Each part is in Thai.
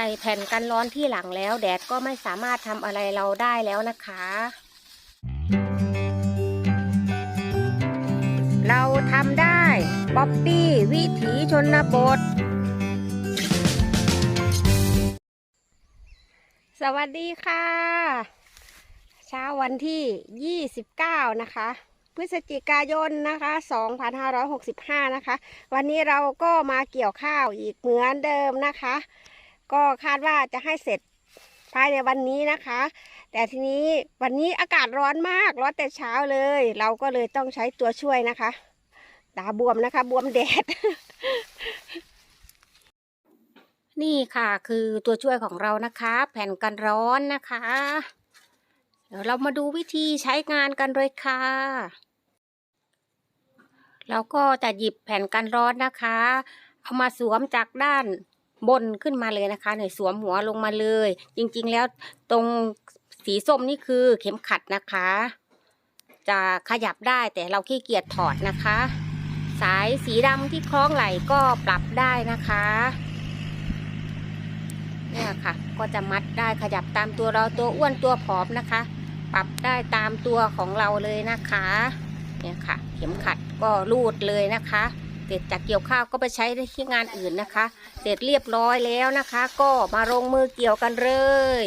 ใส่แผ่นกันร้อนที่หลังแล้ว แดดก็ไม่สามารถทำอะไรเราได้แล้วนะคะ เราทำได้ป๊อปปี้วิถีชนบท สวัสดีค่ะ เช้าวันที่ 29 นะคะพฤศจิกายนนะคะ 2565 นะคะ วันนี้เราก็มาเกี่ยวข้าวอีกเหมือนเดิมนะคะ ก็คาดว่าจะให้เสร็จภายในวันนี้นะคะ แต่ทีนี้วันนี้อากาศร้อนมากร้อนแต่เช้าเลย เราก็เลยต้องใช้ตัวช่วยนะคะตาบวมนะคะ บวมแดด นี่ค่ะคือตัวช่วยของเรานะคะ แผ่นกันร้อนนะคะ เดี๋ยวเรามาดูวิธีใช้งานกันเลยค่ะเราก็จะหยิบแผ่นกันร้อนนะคะ เอามาสวมจากด้าน บนขึ้นมาเลยนะคะหน่อยสวมหัวลงมาเลย จริงๆแล้วตรงสีส้มนี่คือเข็มขัดนะคะ จะขยับได้แต่เราขี้เกียจถอดนะคะ สายสีดำที่คล้องไหล่ก็ปรับได้นะคะเนี่ยค่ะ ก็จะมัดได้ขยับตามตัวเราตัวอ้วนตัวผอมนะคะ ปรับได้ตามตัวของเราเลยนะคะ เนี่ยค่ะ เข็มขัดก็รูดเลยนะคะ เสร็จจากเกี่ยวข้าวก็ไปใช้ได้ที่งานอื่นนะคะ เสร็จเรียบร้อยแล้วนะคะ ก็มาลงมือเกี่ยวกันเลย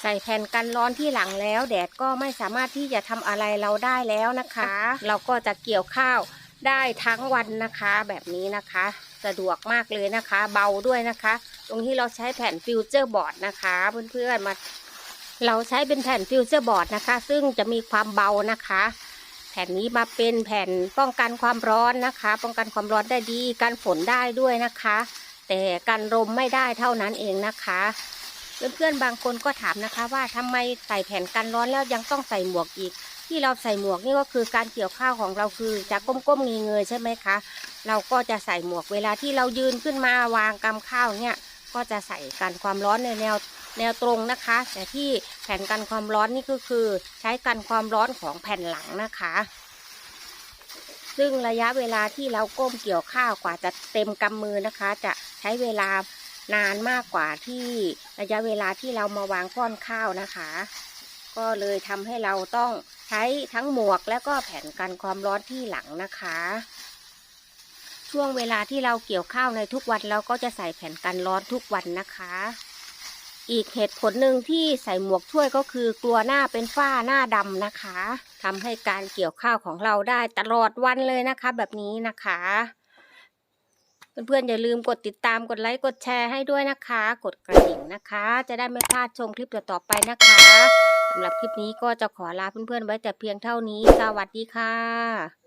ใส่แผ่นกันร้อนที่หลังแล้ว แดดก็ไม่สามารถที่จะทำอะไรเราได้แล้วนะคะ เราก็จะเกี่ยวข้าวได้ทั้งวันนะคะ แบบนี้นะคะ สะดวกมากเลยนะคะ เบาด้วยนะคะ ตรงที่เราใช้แผ่นฟิวเจอร์บอร์ดนะคะเพื่อนๆมาเราใช้เป็นแผ่นฟิวเจอร์บอร์ดนะคะ ซึ่งจะมีความเบานะคะ แผ่นนี้มาเป็นแผ่นป้องกันความร้อนนะคะ ป้องกันความร้อนได้ดีกันฝนได้ด้วยนะคะ แต่กันลมไม่ได้เท่านั้นเองนะคะเพื่อนๆบางคนก็ถามนะคะว่าทำไมใส่แผ่นกันร้อนแล้วยังต้องใส่หมวกอีก ที่เราใส่หมวกนี่ก็คือการเกี่ยวข้าวของเราคือจะก้มๆเงยๆใช่ไหมคะ เราก็จะใส่หมวกเวลาที่เรายืนขึ้นมาวางกำข้าวเนี่ย ก็จะใส่กันความร้อนในแนวแนวตรงนะคะ แต่ที่แผ่นกันความร้อนนี่ก็คือ ใช้กันความร้อนของแผ่นหลังนะคะ ซึ่งระยะเวลาที่เราก้มเกี่ยวข้าวกว่าจะเต็มกำมือนะคะ จะใช้เวลานานมากกว่าที่ระยะเวลาที่เรามาวางก้อนข้าวนะคะ ก็เลยทำให้เราต้องใช้ทั้งหมวกและก็แผ่นกันความร้อนที่หลังนะคะ ช่วงเวลาที่เราเกี่ยวข้าวในทุกวันเราก็จะใส่แผ่นกันร้อนทุกวันนะคะ อีกเหตุผลหนึ่งที่ใส่หมวกช่วยก็คือกลัวหน้าเป็นฝ้าหน้าดำนะคะ ทำให้การเกี่ยวข้าวของเราได้ตลอดวันเลยนะคะ แบบนี้นะคะเพื่อนๆอย่าลืมกดติดตามกดไลค์กดแชร์ให้ด้วยนะคะ กดกระดิ่งนะคะ จะได้ไม่พลาดชมคลิปต่อๆไปนะคะสำหรับคลิปนี้ก็จะขอลาเพื่อนๆไว้แต่เพียงเท่านี้ สวัสดีค่ะ